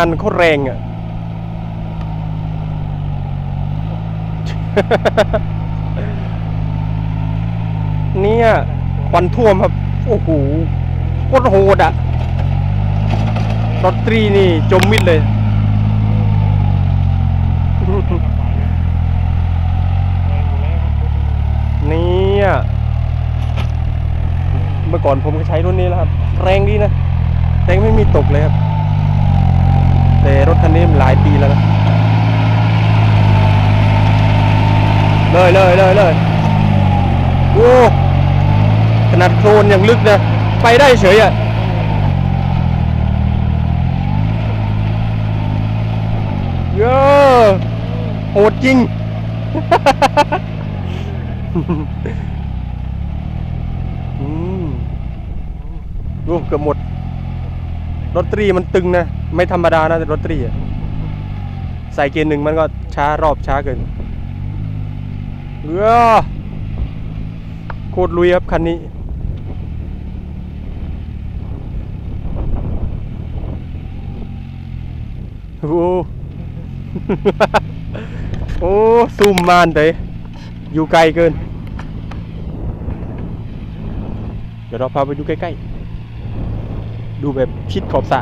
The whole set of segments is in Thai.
อันโคตรแรงอะ เนี่ยควันท่วมครับ โอ้โหโคตรโหดอะรถตรีนี่จมมิดเลยเนี่ยเมื่อก่อนผมก็ใช้รุ่นนี้แล้วครับ แรงดีนะ แรงไม่มีตกเลยครับ แต่รถคันนี้หลายปีแล้วนะเลยเลยเลยเลยโอ้ขนาดโคลนยังลึกนะ ไปได้เฉยอะเยอะโหดจริงอืมดูเกือบหมด รถตรีมันตึงนะ ไม่ธรรมดานะรถตรีอะใส่เกียร์หนึ่งมันก็ช้ารอบช้าเกินเออโคตรลุยครับคันนี้ โอ้โหโอ้ซูมมานเตยอยู่ไกลเกิน เดี๋ยวเราพาไปดูใกล้ๆ ดูแบบชิดขอบสระ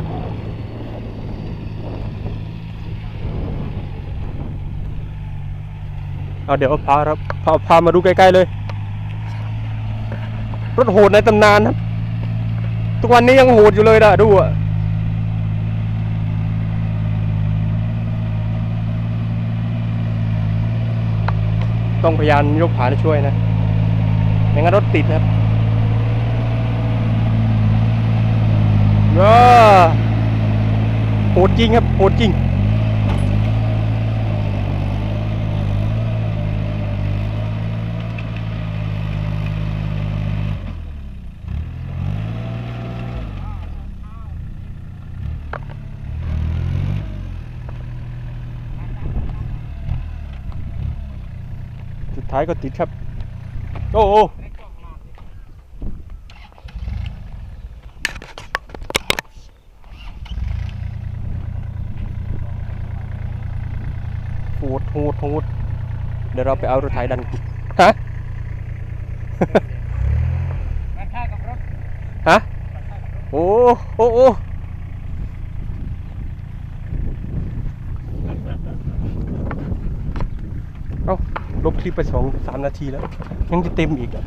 เอาเดี๋ยวพาครับพาพามาดูใกล้ ๆ เลย รถโหดในตำนานครับ ทุกวันนี้ยังโหดอยู่เลยนะดูอะต้องพยายามยกขานช่วยนะไม่งั้นรถติดนะครับว้าโหดจริงครับโหดจริง ท้ายก็ติดครับ โอ้โอ้โหดโหดโหดเดี๋ยวเราไปเอารถไถดัน ฮะราคากับรถฮะ โอ้ โอ้โอ้ ลบคลิปไปสองสามนาทีแล้ว ยังจะเต็มอีกอะ